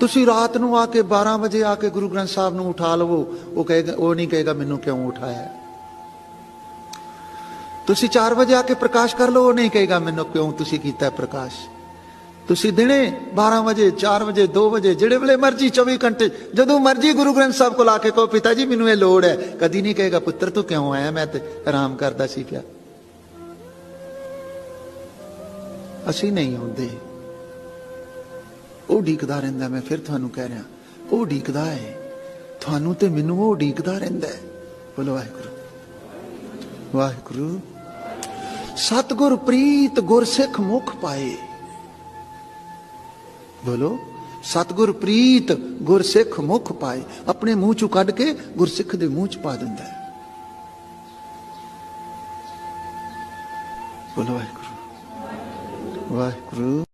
ਤੁਸੀਂ ਰਾਤ ਨੂੰ ਆ ਕੇ 12 ਵਜੇ ਆ ਕੇ ਗੁਰੂ ਗ੍ਰੰਥ ਸਾਹਿਬ ਨੂੰ ਉਠਾ ਲਵੋ। ਉਹ ਕਹੇਗਾ, ਉਹ ਨਹੀਂ ਕਹੇਗਾ ਮੈਨੂੰ ਕਿਉਂ ਉਠਾਇਆ? ਤੁਸੀਂ 4 ਵਜੇ ਆ ਕੇ ਪ੍ਰਕਾਸ਼ ਕਰ ਲਓ, ਉਹ ਨਹੀਂ ਕਹੇਗਾ ਮੈਨੂੰ ਕਿਉਂ ਤੁਸੀਂ ਕੀਤਾ ਪ੍ਰਕਾਸ਼? ਤੁਸੀਂ ਦਿਨੇ 12 ਵਜੇ 4 ਵਜੇ 2 ਵਜੇ, ਜਿਹੜੇ ਵੇਲੇ ਮਰਜ਼ੀ 24 ਘੰਟੇ, ਜਦੋਂ ਮਰਜ਼ੀ ਗੁਰੂ ਗ੍ਰੰਥ ਸਾਹਿਬ ਕੋਲ ਆ ਕੇ ਕਹੋ, ਪਿਤਾ ਜੀ, ਮੈਨੂੰ ਇਹ ਲੋੜ ਹੈ। ਕਦੀ ਨਹੀਂ ਕਹੇਗਾ, ਪੁੱਤਰ, ਤੂੰ ਕਿਉਂ ਆਇਆ? ਮੈਂ ਤੇ ਆਰਾਮ ਕਰਦਾ ਸੀ ਪਿਆ ਅਸੀਂ ਨਹੀਂ ਆਉਂਦੇ। ਉਹ ਢੀਕਦਾ ਰਹਿੰਦਾ, ਮੈਂ ਫਿਰ ਤੁਹਾਨੂੰ ਕਹਿ ਰਿਹਾ। ਉਹ ਢੀਕਦਾ ਹੈ। ਤੁਹਾਨੂੰ ਤੇ ਮੈਨੂੰ ਉਹ ਢੀਕਦਾ ਰਹਿੰਦਾ ਹੈ। ਬੋਲੋ ਵਾਹਿਗੁਰੂ। ਵਾਹਿਗੁਰੂ, ਸਤਗੁਰ ਪ੍ਰੀਤ ਗੁਰਸਿੱਖ ਮੁਖ ਪਾਏ। ਬੋਲੋ, ਸਤਗੁਰ ਪ੍ਰੀਤ ਗੁਰਸਿੱਖ ਮੁਖ ਪਾਏ। ਆਪਣੇ ਮੂੰਹ ਚੋਂ ਕੱਢ ਕੇ ਗੁਰਸਿੱਖ ਦੇ ਮੂੰਹ ਚ ਪਾ ਦਿੰਦਾ ਹੈ। ਬੋਲੋ ਵਾਹਿਗੁਰੂ। ਵਾਹਿਗੁਰੂ